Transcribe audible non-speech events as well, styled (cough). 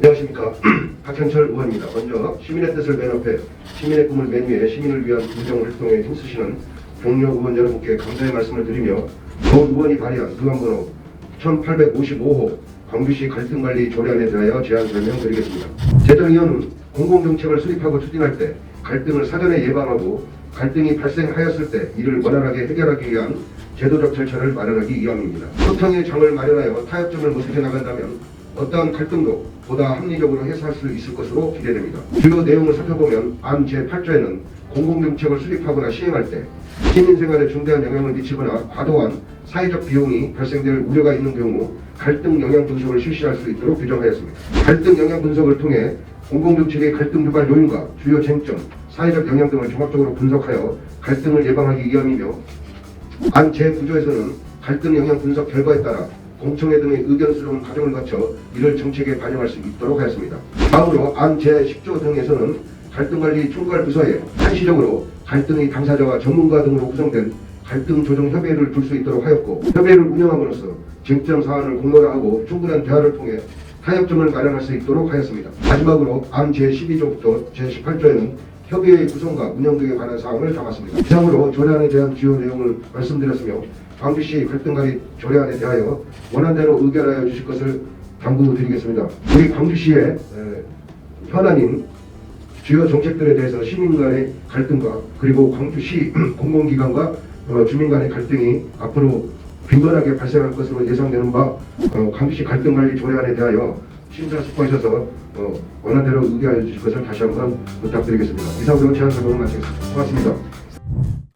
(clears throat) 박현철 의원입니다. 먼저 시민의 뜻을 맨 앞에 시민의 꿈을 맨 위에 시민을 위한 국정 활동에 힘쓰시는 동료 의원 여러분께 감사의 말씀을 드리며 조 의원이 발의한 의원번호 1855호 광주시 갈등관리 조례안에 대하여 제안 설명드리겠습니다. 제정위원은 공공정책을 수립하고 추진할 때 갈등을 사전에 예방하고 갈등이 발생하였을 때 이를 원활하게 해결하기 위한 제도적 절차를 마련하기 위함입니다. 소통의 장을 마련하여 타협점을 모색해 나간다면 어떠한 갈등도 보다 합리적으로 해소할 수 있을 것으로 기대됩니다. 주요 내용을 살펴보면 안 제8조에는 공공정책을 수립하거나 시행할 때 시민생활에 중대한 영향을 미치거나 과도한 사회적 비용이 발생될 우려가 있는 경우 갈등 영향 분석을 실시할 수 있도록 규정하였습니다. 갈등 영향 분석을 통해 공공정책의 갈등 유발 요인과 주요 쟁점, 사회적 영향 등을 종합적으로 분석하여 갈등을 예방하기 위함이며 안 제9조에서는 갈등 영향 분석 결과에 따라 공청회 등의 의견 수렴 과정을 거쳐 이를 정책에 반영할 수 있도록 하였습니다. 다음으로 안 제10조 등에서는 갈등관리 총괄 부서에 한시적으로 갈등의 당사자와 전문가 등으로 구성된 갈등 조정 협의회를 둘 수 있도록 하였고 협의회를 운영함으로써 쟁점 사안을 공론화하고 충분한 대화를 통해 타협점을 마련할 수 있도록 하였습니다. 마지막으로 안 제12조부터 제18조에는 협의회 구성과 운영 등에 관한 사항을 담았습니다. 이상으로 조례안에 대한 주요 내용을 말씀드렸으며 광주시 갈등관리 조례안에 대하여 원안대로 의결하여 주실 것을 당부드리겠습니다. 우리 광주시의 에, 현안인 주요 정책들에 대해서 시민 간의 갈등과 그리고 광주시 (clears throat) 공공기관과 어, 주민 간의 갈등이 앞으로 빈번하게 발생할 것으로 예상되는 바 어, 광주시 갈등관리 조례안에 대하여 심사숙고하셔서 어, 원안대로 의결해 주실 것을 다시 한번 부탁드리겠습니다. 이상 으로 제안 설명을 마치겠습니다. 고맙습니다.